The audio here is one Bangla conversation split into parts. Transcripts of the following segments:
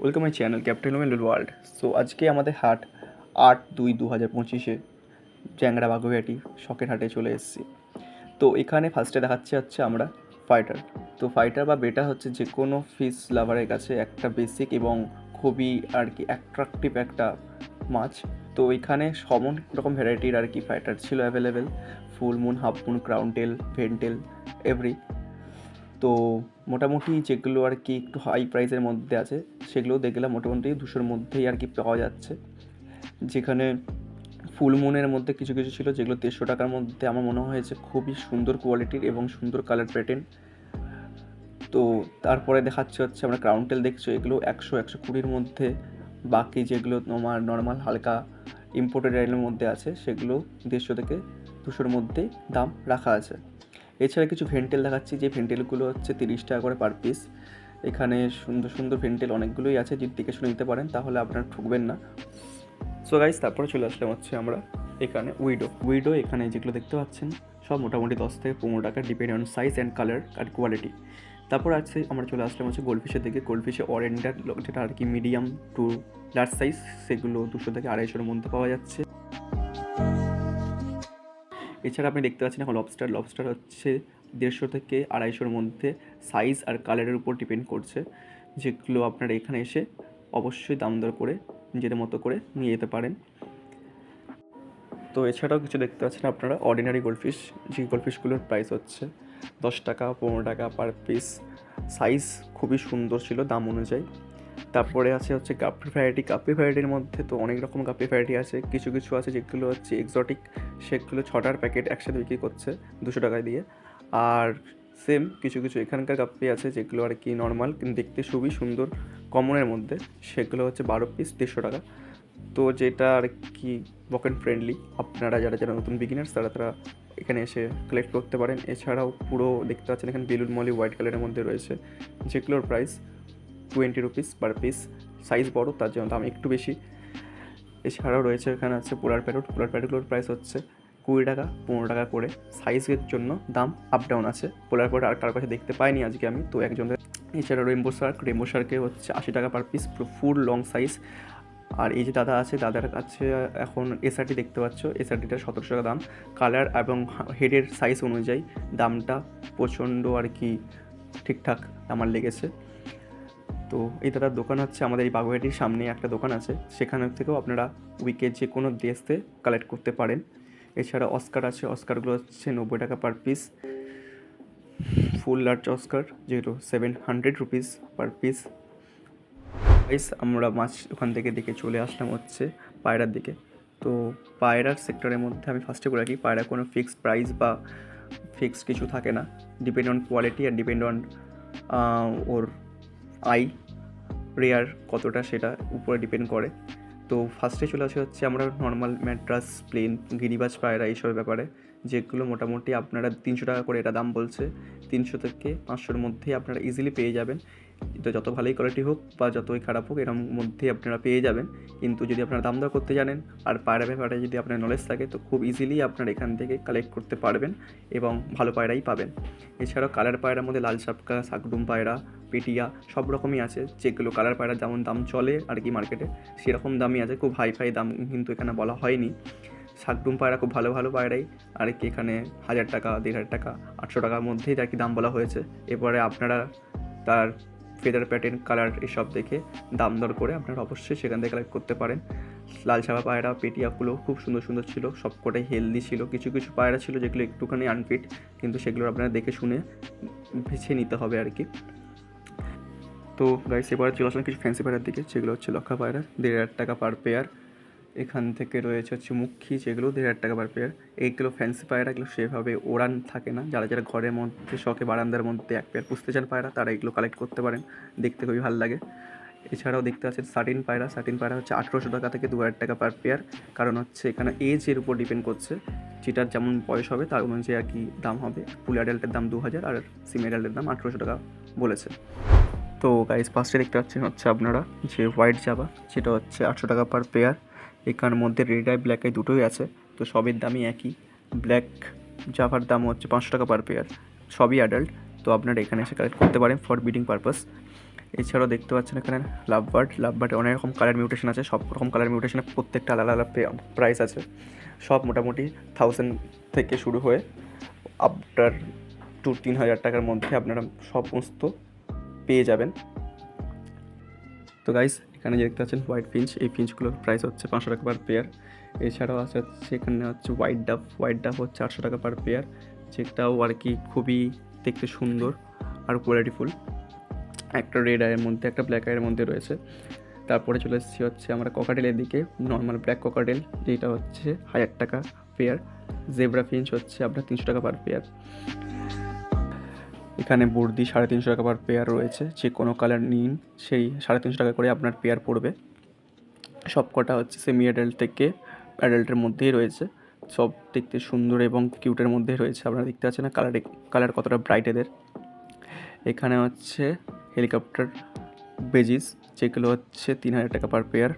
Welcome my channel captain Mondal world so আজকে আমাদের হাট আট দুই দু হাজার পঁচিশে চ্যাংড়া বাগুয়াটি শখের হাটে চলে এসেছি। তো এখানে ফার্স্টে দেখাচ্ছে হচ্ছে আমরা ফাইটার তো ফাইটার বা বেটা হচ্ছে যে কোনো ফিশ লাভারের কাছে একটা বেসিক এবং খুবই আর কি অ্যাট্রাকটিভ একটা মাছ। তো এখানে সমন রকম ভ্যারাইটির আর কি ফাইটার ছিল available full moon half moon crown tail veiltail every তো মোটামুটি যেগুলো আর কি একটু হাই প্রাইসের মধ্যে আছে সেগুলো দেখলাম মোটামুটি দুশোর মধ্যেই আর কি পাওয়া যাচ্ছে। যেখানে ফুল মুনের মধ্যে কিছু কিছু ছিল যেগুলো দেড়শো টাকার মধ্যে আমার মনে হয়েছে খুবই সুন্দর কোয়ালিটির এবং সুন্দর কালার প্যাটার্ন তো তারপরে দেখাচ্ছে হচ্ছে আমরা ক্রাউন্টেল দেখছ, এগুলো একশো একশো কুড়ির মধ্যে। বাকি যেগুলো তোমার নর্মাল হালকা ইম্পোর্টেড আইটেমের মধ্যে আছে, সেগুলো দেড়শো থেকে দুশোর মধ্যেই দাম রাখা আছে। এছাড়া কিছু ভেন্টেল দেখাচ্ছি, যে ভেন্টেলগুলো হচ্ছে তিরিশ টাকা করে পার পিস এখানে সুন্দর সুন্দর ভেন্টেল অনেকগুলোই আছে, যদি দেখে শুনে নিতে পারেন, তাহলে আপনারা ঠকবেন না। সো গাইজ তারপরে চলে আসলাম হচ্ছে আমরা এখানে উইডো উইডো এখানে যেগুলো দেখতে পাচ্ছেন, সব মোটামুটি দশ থেকে পনেরো টাকা depend on size and colour R quality তারপর আছে, আমরা চলে আসলাম হচ্ছে গোল্ডফিশের দিকে। গোল্ডফিশে অরেন্ডার যেটা আর কি মিডিয়াম টু লার্জ সাইজ সেগুলো দুশো থেকে আড়াইশোর মধ্যে পাওয়া যাচ্ছে। এছাড়া আপনি দেখতে পাচ্ছেন এখন লবস্টার লবস্টার হচ্ছে দেড়শো থেকে আড়াইশোর মধ্যে সাইজ আর কালারের উপর ডিপেন্ড করছে। যেগুলো আপনারা এখানে এসে অবশ্যই দাম দর করে নিজেদের মতো করে নিয়ে যেতে পারেন। তো এছাড়াও কিছু দেখতে পাচ্ছেন আপনারা অর্ডিনারি গোল্ডফিশ যে গোল্ডফিশগুলোর প্রাইস হচ্ছে দশ টাকা, পনেরো টাকা পার পিস সাইজ খুবই সুন্দর ছিল দাম অনুযায়ী। তারপরে আছে হচ্ছে গাপ্পি ভ্যারাইটি গাপ্পি ভ্যারাইটির মধ্যে তো অনেক রকম গাপ্পি ভ্যারাইটি আছে। কিছু কিছু আছে যেগুলো হচ্ছে এক্সোটিক সেগুলো ছটার প্যাকেট একসাথে বিক্রি করছে দুশো টাকায় দিয়ে। আর সেম কিছু কিছু এখানকার গাপ্পি আছে যেগুলো আর কি নর্মাল দেখতে খুবই সুন্দর কমনের মধ্যে। সেগুলো হচ্ছে বারো পিস দেড়শো টাকা। তো যেটা আর কি বকেন ফ্রেন্ডলি আপনারা যারা যারা নতুন বিগিনার্স তারা তারা এখানে এসে কালেক্ট করতে পারেন। এছাড়াও পুরো দেখতে পাচ্ছেন এখানে বেলুন মলি হোয়াইট কালারের মধ্যে রয়েছে যেগুলোর price twenty rupees per piece size বড়, তার জন্য দাম একটু বেশি। এছাড়াও রয়েছে, এখানে আছে পোলার প্যারোট পোলার প্যারোটগুলোর প্রাইস হচ্ছে কুড়ি টাকা, পনেরো টাকা করে। সাইজের জন্য দাম আপ ডাউন আছে। পোলার প্যারোট আর কারোর কাছে দেখতে পাইনি আজকে আমি, তো একজন এছাড়া রেমবো শার্ক রেমবো শার্কে হচ্ছে আশি টাকা per piece full long size আর এই যে দাদা আছে, দাদার কাছে এখন এসআরটি দেখতে পাচ্ছ। এসআরটিটা সতেরোশো টাকা দাম। কালার এবং হেডের সাইজ অনুযায়ী দামটা প্রচণ্ড আর কি ঠিকঠাক আমার লেগেছে। তো এই দাদার দোকান হচ্ছে আমাদের এই বাগুয়াটির সামনে একটা দোকান আছে। সেখান থেকেও আপনারা উইকের যে কোনো ড্রেসতে কালেক্ট করতে পারেন। এছাড়া অস্কার আছে অস্কারগুলো হচ্ছে নব্বই টাকা per piece full large oscar যেগুলো seven hundred rupees per piece guys আমরা মাছ ওখান থেকে দেখে চলে আসলাম হচ্ছে পায়রার দিকে। তো পায়রার সেক্টরের মধ্যে আমি ফার্স্টে করে রাখি, পায়রা কোনো ফিক্সড প্রাইস বা ফিক্সড কিছু থাকে না। ডিপেন্ড অন কোয়ালিটি আর ডিপেন্ড অন ওর আই প্রেয়ার কতটা সেটা উপরে ডিপেন্ড করে। তো ফার্স্টে চলে আসে হচ্ছে আমরা নর্মাল ম্যাট্রাস প্লেন গিরিবাজ, পায়রা এইসবের ব্যাপারে, যেগুলো মোটামুটি আপনারা তিনশো টাকা করে এটা দাম বলছে। তিনশো থেকে পাঁচশোর মধ্যেই আপনারা ইজিলি পেয়ে যাবেন। এটা যত ভালোই কোয়ালিটি হোক বা যতই খারাপ হোক, এরম মধ্যেই আপনারা পেয়ে যাবেন। কিন্তু যদি আপনারা দাম দর করতে জানেন আর পায়রা ব্যাপারে যদি আপনার নলেজ থাকে, তো খুব ইজিলি আপনারা এখান থেকে কালেক্ট করতে পারবেন এবং ভালো পায়রাই পাবেন। এছাড়াও কালার পায়রার মধ্যে লাল সাপকা, শাকডুম পায়রা, পেটিয়া সব রকমই আছে। যেগুলো কালার পায়রা যেমন দাম চলে আর কি মার্কেটে সেরকম দামই আছে। খুব হাই ফাই দাম কিন্তু এখানে বলা হয়নি। শাকডুম পায়রা খুব ভালো ভালো পায়রাই। আর কি এখানে হাজার টাকা, দেড় হাজার টাকা, আটশো টাকার মধ্যেই আর কি দাম বলা হয়েছে। এরপরে আপনারা তার ফেদার প্যাটার্ন কালার এসব দেখে দাম দর করে আপনারা অবশ্যই সেখান থেকে কালেক্ট করতে পারেন। লাল ছাপা পায়রা, পেটিয়াগুলো খুব সুন্দর সুন্দর ছিল, সবকটাই হেলদি ছিল। কিছু কিছু পায়রা ছিল যেগুলো একটুখানি আনফিট কিন্তু সেগুলো আপনারা দেখে শুনে বেছে নিতে হবে আর কি তো গাইস এবার চলে আসলাম কিছু ফ্যান্সি পায়রার দিকে সেগুলো হচ্ছে লক্ষা পায়রা, দেড় হাজার টাকা পার পেয়ার এখান থেকে রয়েছে হচ্ছে মুখী, যেগুলো দেড় হাজার টাকা পার পেয়ার এইগুলো ফ্যান্সি পায়রা, এগুলো সেভাবে ওড়ান থাকে না। যারা যারা ঘরের মধ্যে শখে বারান্দার মধ্যে এক পেয়ার পুষতে চান পায়রা, তারা এগুলো কালেক্ট করতে পারেন। দেখতে খুবই ভালো লাগে। এছাড়াও দেখতে পাচ্ছেন সাটিন পায়রা। সাটিন পায়রা হচ্ছে আঠেরোশো টাকা থেকে দু হাজার টাকা পার পেয়ার কারণ হচ্ছে এখানে এজের উপর ডিপেন্ড করছে। যেটার যেমন বয়স হবে, তার অনুযায়ী আর কি দাম হবে। ফুল অ্যাডাল্টের দাম দু হাজার, আর সিম অ্যাডাল্টের দাম আঠেরোশো টাকা বলেছে। তো গাইস ফার্স্টে দেখতে পাচ্ছেন হচ্ছে আপনারা যে হোয়াইট জাবা সেটা হচ্ছে আটশো টাকা পার পেয়ার এখানের মধ্যে রেড আই ব্ল্যাক আই দুটোই আছে, তো সবের দামই একই। ব্ল্যাক জাভার দাম হচ্ছে পাঁচশো টাকা পার পেয়ার সবই অ্যাডাল্ট তো আপনারা এখানে এসে কালেক্ট করতে পারেন ফর বিডিং পারপাস এছাড়াও দেখতে পাচ্ছেন এখানে লাভ বার্ড লাভ বার্ডে অনেক রকম কালার মিউটেশন আছে, সব রকম কালার মিউটেশনে প্রত্যেকটা আলাদা আলাদা প্রাইস আছে। সব মোটামুটি থাউজেন্ড থেকে শুরু হয়ে আপনার টু তিন হাজার টাকার মধ্যে আপনারা সমস্ত পেয়ে যাবেন। তো গাইস এখানে যে দেখতে পাচ্ছেন হোয়াইট ফিঞ্চ এই ফিঞ্চগুলোর প্রাইস হচ্ছে পাঁচশো টাকা পার পেয়ার এছাড়াও আছে হচ্ছে এখানে হচ্ছে হোয়াইট ডাব হোয়াইট ডাব হচ্ছে আটশো টাকা পার পেয়ার যেটাও আর কি খুবই দেখতে সুন্দর আর কোয়ালিটিফুল একটা রেড আয়ের মধ্যে, একটা ব্ল্যাক আয়ের মধ্যে রয়েছে। তারপরে চলে এসেছি হচ্ছে আমরা ককাটেলের দিকে। নর্মাল ব্ল্যাক ককাটেল যেটা হচ্ছে হাজার টাকা পেয়ার জেব্রা ফিঞ্চ হচ্ছে আপনার তিনশো টাকা পার পেয়ার এখানে বর্দি সাড়ে তিনশো টাকা পার পেয়ার রয়েছে। যে কোনো কালার নিন, সেই সাড়ে তিনশো টাকা করে আপনার পেয়ার পড়বে। সব কটা হচ্ছে সেমি অ্যাডাল্ট থেকে অ্যাডাল্টের মধ্যেই রয়েছে। সব দেখতে সুন্দর এবং কিউটের মধ্যে রয়েছে, আপনারা দেখতে পাচ্ছেন না কালার কালার কতটা ব্রাইট এদের। এখানে হচ্ছে হেলিকপ্টার বেজিস, যেগুলো হচ্ছে তিন হাজার টাকা পার পেয়ার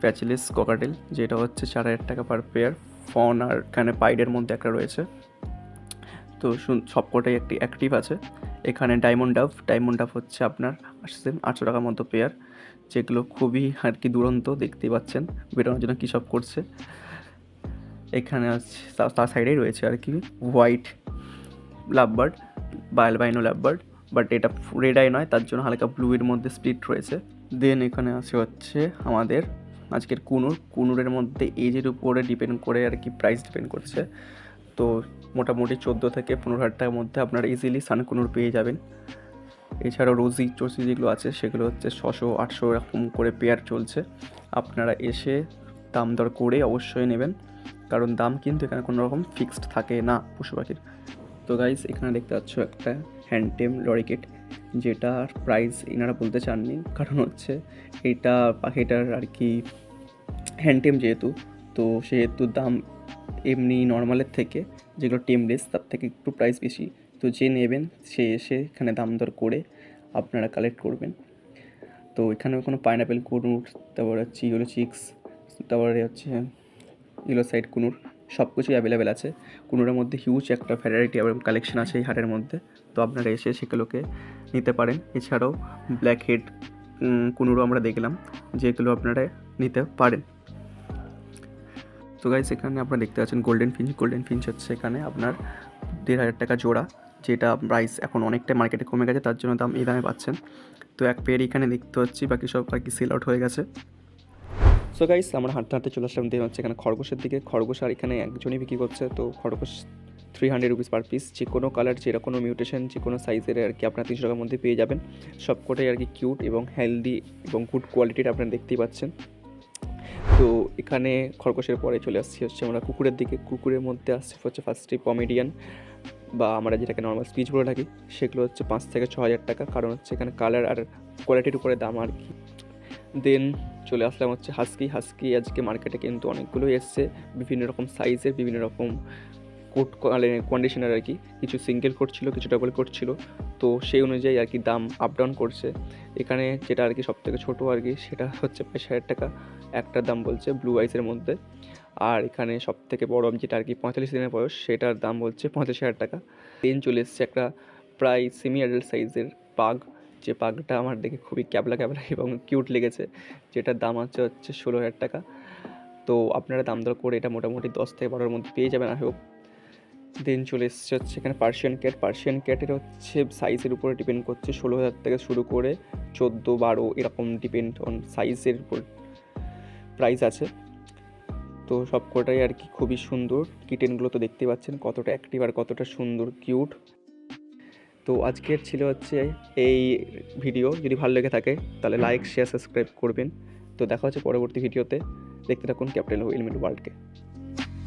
প্যাচিলিস ককাটেল যেটা হচ্ছে চার হাজার টাকা পার পেয়ার ফন আর এখানে পাইডের মধ্যে একটা রয়েছে। তো সবকটাই একটি অ্যাক্টিভ আছে। এখানে ডায়মন্ড ডাভ ডায়মন্ড ডাভ হচ্ছে আপনার আসছে আটশো টাকার মতো পেয়ার যেগুলো খুবই আর কি দুরন্ত দেখতেই পাচ্ছেন, বেরোনোর জন্য কী সব করছে। এখানে তার সাইডেই রয়েছে আর কি হোয়াইট লাভবার্ড বা অ্যালবাইনো লাভবার্ড বাট এটা রেড আই নয়, তার জন্য হালকা ব্লুয়ের মধ্যে স্প্লিট রয়েছে। দেন এখানে আছে হচ্ছে আমাদের আজকের কুনুর। কুনুরের মধ্যে এজের উপরে ডিপেন্ড করে আর কি প্রাইস ডিপেন্ড করছে। তো মোটামুটি চোদ্দ থেকে পনেরো হাজার টাকার মধ্যে আপনারা ইজিলি সানকুনুর পেয়ে যাবেন। এছাড়াও রোজি টসি যেগুলো আছে, সেগুলো হচ্ছে ছশো, আটশো এরকম করে পেয়ার চলছে। আপনারা এসে দাম দর করে অবশ্যই নেবেন, কারণ দাম কিন্তু এখানে কোনো রকম ফিক্সড থাকে না পশু পাখির তো গাইস এখানে দেখতে পাচ্ছ একটা হ্যান্ডটেম লরিকেট যেটার প্রাইস এনারা বলতে চাননি, কারণ হচ্ছে এটা পাখিটার আর কি হ্যান্ডটেম যেহেতু, তো সেহেতু দাম এমনি নর্মালের থেকে যেগুলো টেমলেস তার থেকে একটু প্রাইস বেশি। তো যে নেবেন, সে এসে এখানে দাম দর করে আপনারা কালেক্ট করবেন। তো এখানেও কোনো পাইনাপেল কুনুর, তারপরে হচ্ছে ইয়েলো চিক্স তারপরে হচ্ছে ইয়েলো সাইড কুনুর সব কিছুই অ্যাভেলেবেল আছে। কুনুরের মধ্যে হিউজ একটা ভ্যারাইটি এবং কালেকশন আছে এই হাটের মধ্যে। তো আপনারা এসে সেগুলোকে নিতে পারেন। এছাড়াও ব্ল্যাক হেড কুনুরও আমরা দেখলাম, যেগুলো আপনারা নিতে পারেন। তো গাইস এখানে আপনারা দেখতে পাচ্ছেন গোল্ডেন ফিঞ্চ গোল্ডেন ফিঞ্চ হচ্ছে এখানে আপনার দেড় হাজার টাকা জোড়া, যেটা প্রাইস এখন অনেকটা মার্কেটে কমে গেছে, তার জন্য দাম এই দামে পাচ্ছেন। তো এক পেয়ার এখানে দেখতে পাচ্ছি, বাকি সব আর কি সেল আউট হয়ে গেছে। সো গাইস আমরা হাঁটতে হাঁটতে চলে আসলাম দিয়ে হচ্ছে এখানে খরগোশের দিকে। খরগোশ আর এখানে একজনই বিক্রি করছে, তো খরগোশ three hundred rupees per piece যে কোনো কালার যে কোনো মিউটেশন যে কোনো সাইজের আর কি আপনার তিনশো টাকার মধ্যে পেয়ে যাবেন। সবকটাই আর কি কিউট এবং হেলদি এবং গুড কোয়ালিটির আপনারা দেখতেই পাচ্ছেন। তো এখানে খরগোশের পরে চলে আসছি হচ্ছে আমরা কুকুরের দিকে। কুকুরের মধ্যে আসছে হচ্ছে ফার্স্টে কমেডিয়ান বা আমরা যেটাকে নর্মাল স্পিচ বলে থাকি, সেগুলো হচ্ছে পাঁচ থেকে ছ হাজার টাকা। কারণ হচ্ছে এখানে কালার আর কোয়ালিটির উপরে দাম আর কি। দেন চলে আসলাম হচ্ছে হাস্কি হাস্কি আজকে মার্কেটে কিন্তু অনেকগুলোই এসছে। বিভিন্ন রকম সাইজের বিভিন্ন রকম কোট কন্ডিশনার আর কি, কিছু সিঙ্গেল কোট ছিল, কিছু ডাবল কোট ছিল, তো সেই অনুযায়ী আর কি দাম আপ ডাউন করছে। এখানে যেটা আর কি সব থেকে ছোটো আর কি, সেটা হচ্ছে প্রায় ষাট টাকা একটার দাম বলছে ব্লু আইসের মধ্যে। আর এখানে সব থেকে বড় যেটা আর কি পঁয়তাল্লিশ দিনের বয়স, সেটার দাম বলছে পঁয়ত্রিশ হাজার টাকা। দেন চলে এসছে একটা প্রায় সেমি অ্যাডাল্ট সাইজের পাগ, যে পাগটা আমার দেখে খুবই ক্যাবলা ক্যাবলা এবং কিউট লেগেছে, যেটার দাম হচ্ছে হচ্ছে ষোলো হাজার টাকা। তো আপনারা দাম দর করে এটা মোটামুটি দশ থেকে বারোর মধ্যে পেয়ে যাবেন আই হোপ দেন চলে এসছে হচ্ছে এখানে পার্সিয়ান ক্যাট পার্সিয়ান ক্যাটের হচ্ছে সাইজের উপরে ডিপেন্ড করছে ষোলো হাজার থেকে শুরু করে চোদ্দ, বারো, এরকম ডিপেন্ড অন সাইজের উপর প্রাইস আছে। তো সব কটাই আর কি খুবই সুন্দর। কিটেনগুলো তো দেখতে পাচ্ছেন কতটা অ্যাক্টিভ আর কতটা সুন্দর কিউট তো আজকের ছিল হচ্ছে এই ভিডিও যদি ভালো লেগে থাকে তাহলে লাইক শেয়ার সাবস্ক্রাইব করবেন। তো দেখা হচ্ছে পরবর্তী ভিডিওতে দেখতে থাকুন ক্যাপ্টেন এলিমেন্ট ওয়ার্ল্ডকে